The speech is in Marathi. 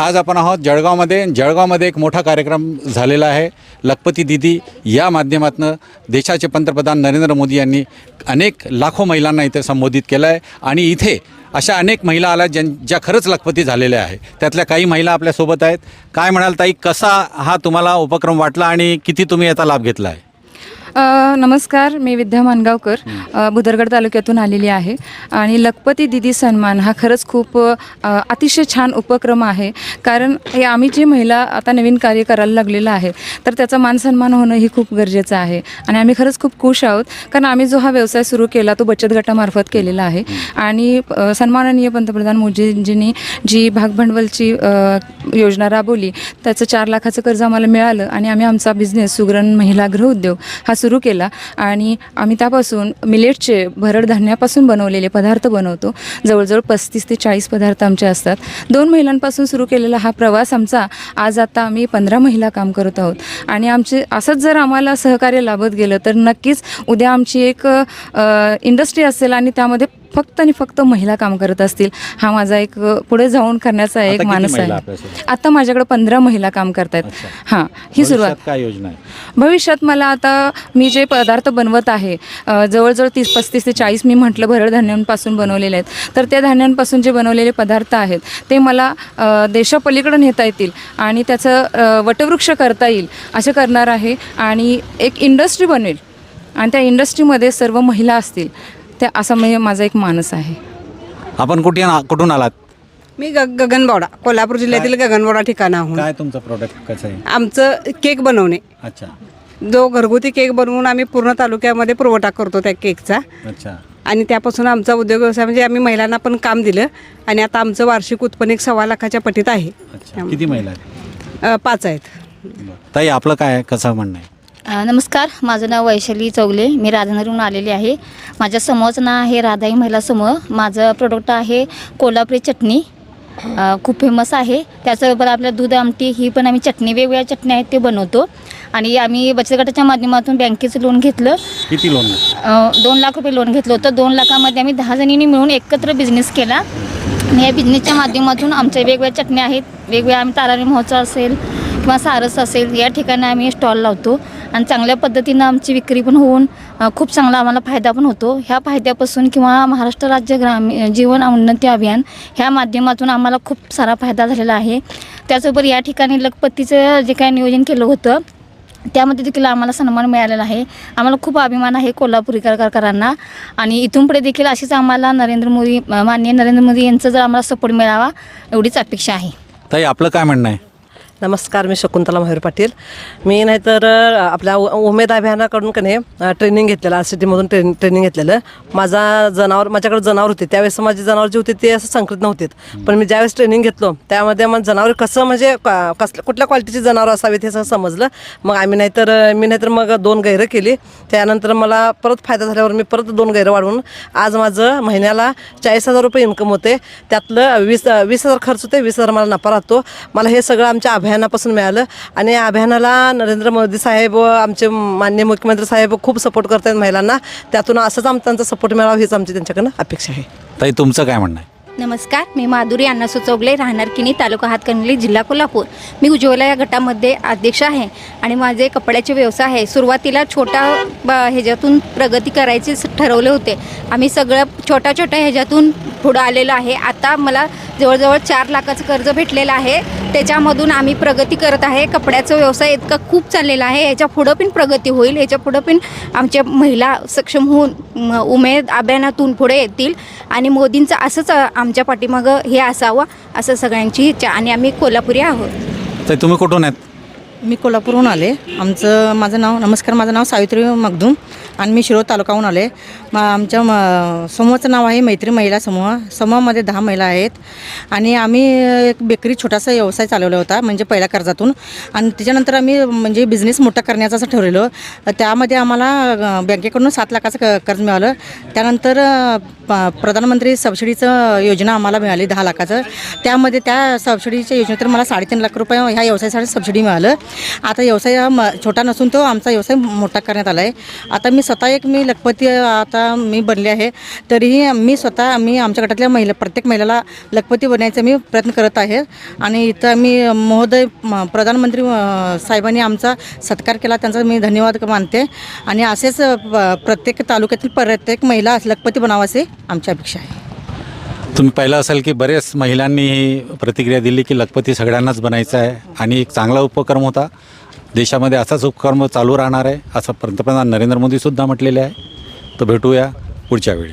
आज आपण आहोत जळगावमध्ये. जळगावमध्ये एक मोठा कार्यक्रम झालेला आहे. लखपती दिदी या माध्यमातून देशाचे पंतप्रधान नरेंद्र मोदी यांनी अनेक लाखो महिलांना इथे संबोधित केलं आहे आणि इथे अशा अनेक महिला आल्या ज्यां ज्या खरंच लखपती झालेल्या आहे त्यातल्या काही महिला आपल्यासोबत आहेत. काय म्हणाल ताई कसा हा तुम्हाला उपक्रम वाटला आणि किती तुम्ही याचा लाभ घेतला आहे अ, नमस्कार मी विद्या मानगावकर अ, भुदरगड तालुक्यातून आलेली आहे. आणि लखपती दिदी सन्मान हा खरंच खूप अ, अतिशय छान उपक्रम आहे. कारण हे आम्ही जे महिला आता नवीन कार्य करायला लागलेलं आहे तर त्याचा मान सन्मान होणं ही खूप गरजेचं आहे. आणि आम्ही खरंच खूप खुश आहोत कारण आम्ही जो हा व्यवसाय सुरू केला तो बचत गटामार्फत केलेला आहे. आणि अ, सन्माननीय पंतप्रधान मोदीजींनी जी भागभांडवलची अ, योजना राबवली त्याचं चार लाखाचं कर्ज आम्हाला मिळालं आणि आम्ही आमचा बिझनेस सुगरण महिला गृहउद्योग हा सुरू केला आणि आम्ही त्यापासून मिलेटचे भरड धान्यापासून बनवलेले पदार्थ बनवतो. जवळजवळ पस्तीस ते चाळीस पदार्थ आमचे असतात. दोन महिलांपासून सुरू केलेला हा प्रवास आमचा आज आता आम्ही पंधरा महिला काम करत आहोत. आणि आमचे असंच जर आम्हाला सहकार्य लाभत गेलं तर नक्कीच उद्या आमची एक इंडस्ट्री असेल आणि त्यामध्ये फक्त आणि फक्त महिला काम करत असतील. हा माझा एक पुढे जाऊन करण्याचा एक मानस आहे? आता माझ्याकडे पंधरा महिला काम करतायत. अच्छा. हां ही सुरुवात. भविष्यात काय योजना आहे? भविष्यात मला आता मी जे पदार्थ बनवत आहे जवळजवळ तीस पस्तीस ते चाळीस मी म्हटलं भरड धान्यांपासून बनवलेले आहेत. तर त्या धान्यांपासून जे बनवलेले पदार्थ आहेत ते मला देशापलीकडे नेता येतील आणि त्याचं वटवृक्ष करता येईल असं करणार आहे. आणि एक इंडस्ट्री बनेल आणि त्या इंडस्ट्रीमध्ये सर्व महिला असतील. त्या असा म्हणजे माझा एक मानस आहे. आपण कुठे कुठून आलात? मी ग गगनबावडा कोल्हापूर जिल्ह्यातील गगनबावडा ठिकाणाहून. काय तुमचं प्रोडक्ट कसं आहे? आमचं केक बनवणे. अच्छा. जो घरगुती केक बनवून आम्ही पूर्ण तालुक्यामध्ये पुरवठा करतो त्या केकचा. अच्छा. आणि त्यापासून आमचा उद्योग व्यवसाय म्हणजे आम्ही महिलांना पण काम दिलं आणि आता आमचं वार्षिक उत्पन्न एक सव्वा लाखाच्या पटीत आहे. अच्छा. किती महिला आहेत? अ, पाच आहेत. ताई आपलं काय? कसं म्हणणं आहे? नमस्कार. माझं नाव वैशाली चौगले. मी राधानगरहून आलेले आहे. माझ्या समूहाचं नाव आहे राधाई महिला समूह माझं प्रोडक्ट आहे कोल्हापुरी चटणी. अ, खूप फेमस आहे. त्याचबरोबर आपल्या दूध आमटी ही पण आम्ही चटणी वेगवेगळ्या चटण्या आहेत ते बनवतो. आणि आम्ही बचत गटाच्या माध्यमातून बँकेचं लोन घेतलं. किती लोन अ, दोन लाख रुपये लोन घेतलं होतं. दोन लाखामध्ये आम्ही दहा जणींनी मिळून एकत्र बिझनेस केला. आणि या बिझनेसच्या माध्यमातून आमच्या वेगवेगळ्या चटण्या आहेत. वेगवेगळ्या आम्ही ताराणी महोत्सव असेल किंवा सारस असेल या ठिकाणी आम्ही स्टॉल लावतो. आणि चांगल्या पद्धतीनं आमची विक्री पण होऊन खूप चांगला आम्हाला फायदा पण होतो. ह्या फायद्यापासून किंवा महाराष्ट्र राज्य ग्रामीण जीवन उन्नती अभियान ह्या माध्यमातून आम्हाला खूप सारा फायदा झालेला आहे. त्याचबरोबर या ठिकाणी लखपतीचं जे काही नियोजन केलं होतं त्यामध्ये देखील आम्हाला सन्मान मिळालेला आहे. आम्हाला खूप अभिमान आहे कोल्हापूरकरांना आणि इथून पुढे देखील अशीच आम्हाला नरेंद्र मोदी माननीय नरेंद्र मोदी यांचं जर आम्हाला सपोर्ट मिळावा एवढीच अपेक्षा आहे. ताई आपलं काय म्हणणं आहे? नमस्कार मी शकुंतला मयूर पाटील. मी नाहीतर आपल्या उमेद अभियानाकडून का नाही अ, ट्रेनिंग घेतलेलं आर सी टीमधून ट्रेन ट्रेनिंग घेतलेलं. माझा जनावर माझ्याकडे जनावर होते. त्यावेळेस माझी जनावर जे होते ते असं संकलित नव्हते पण मी ज्यावेळेस ट्रेनिंग घेतलो त्यामध्ये मग जनावर कसं म्हणजे क- कसल्या कुठल्या क्वालिटीची जनावर असावीत हे सगळं समजलं. मग आम्ही नाहीतर मी नाहीतर मग दोन गैरं केली. त्यानंतर मला परत फायदा झाल्यावर मी परत दोन गैरं वाढवून आज माझं महिन्याला चाळीस हजार रुपये इन्कम होते. त्यातलं वीस वीस हजार खर्च होते वीस हजार मला नफा राहतो. मला हे सगळं आमच्या अभियानापासून मिळालं. आणि या अभियानाला नरेंद्र मोदी साहेब व आमचे मान्य मुख्यमंत्री साहेब खूप सपोर्ट करत आहेत महिलांना. त्यातून असंच आम त्यांचा सपोर्ट मिळावा हीच आमची त्यांच्याकडनं अपेक्षा आहे. ताई तुमचं काय म्हणणं आहे? नमस्कार मी माधुरी अण्णा सुचवले राहणार किनी तालुका हातकणली जिल्हा कोल्हापूर. मी उज्ज्वला या गटामध्ये अध्यक्ष आहे आणि माझे कपड्याचे व्यवसाय आहे. सुरुवातीला छोटा ह्याच्यातून प्रगती करायचे ठरवले होते. आम्ही सगळं छोट्या छोट्या ह्याच्यातून पुढं आलेलो आहे. आता मला जवळजवळ चार लाखाचं कर्ज भेटलेलं आहे. त्याच्यामधून आम्ही प्रगती करत आहे. कपड्याचा व्यवसाय इतका खूप चाललेला आहे. याच्या पुढं पण प्रगती होईल. याच्या पुढं पण आमच्या महिला सक्षम होऊन उमेद अभियानातून पुढे येतील. आणि मोदींचं असंच आम आमच्या पाठीमागं हे असावं असं सगळ्यांची इच्छा. आणि आम्ही कोल्हापुरी आहोत. तर तुम्ही कुठून आहेत? मी कोल्हापूरहून आले. आमचं माझं नाव नमस्कार माझं नाव सावित्री मगदूम आणि मी शिरोळ तालुकाहून आले. मा आमच्या म समूहाचं नाव आहे मैत्री महिला समूह. समूहामध्ये दहा महिला आहेत. आणि आम्ही एक बेकरी छोटासा व्यवसाय चालवला होता म्हणजे पहिल्या कर्जातून. आणि त्याच्यानंतर आम्ही म्हणजे बिझनेस मोठा करण्याचं असं ठरवलं त्यामध्ये आम्हाला बँकेकडून सात लाखाचं क कर्ज मिळालं. त्यानंतर प- प्रधानमंत्री सबसिडीचं योजना आम्हाला मिळाली दहा लाखाचं. त्यामध्ये त्या सबसिडीच्या योजनेतर मला साडेतीन लाख रुपये ह्या व्यवसायासाठी सबसिडी मिळालं. आता व्यवसाय हा म छोटा नसून तो आमचा व्यवसाय मोठा करण्यात आला आहे आता मी स्वतः एक मी लखपती आता मी बनले आहे. तरीही मी स्वतः मी आमच्या गटातल्या महिला प्रत्येक महिलेला लखपती बनण्याचा मी प्रयत्न करत आहे. आणि इथं मी महोदय म- प्रधानमंत्री साहेबांनी आमचा सत्कार केला त्यांचा मी धन्यवाद मानते. आणि असेच प्रत्येक तालुक्यातील प्रत्येक महिला लखपती बनावासे आमची अपेक्षा आहे. तुम्ही पाहिलं असाल की बरेच महिलांनी ही प्रतिक्रिया दिली की लखपती सगळ्यांनाच बनायचं आहे आणि एक चांगला उपक्रम होता. देशामध्ये असाच उपक्रम चालू राहणार आहे असं पंतप्रधान नरेंद्र मोदीसुद्धा म्हटलेले आहे. तर भेटूया पुढच्या वेळी.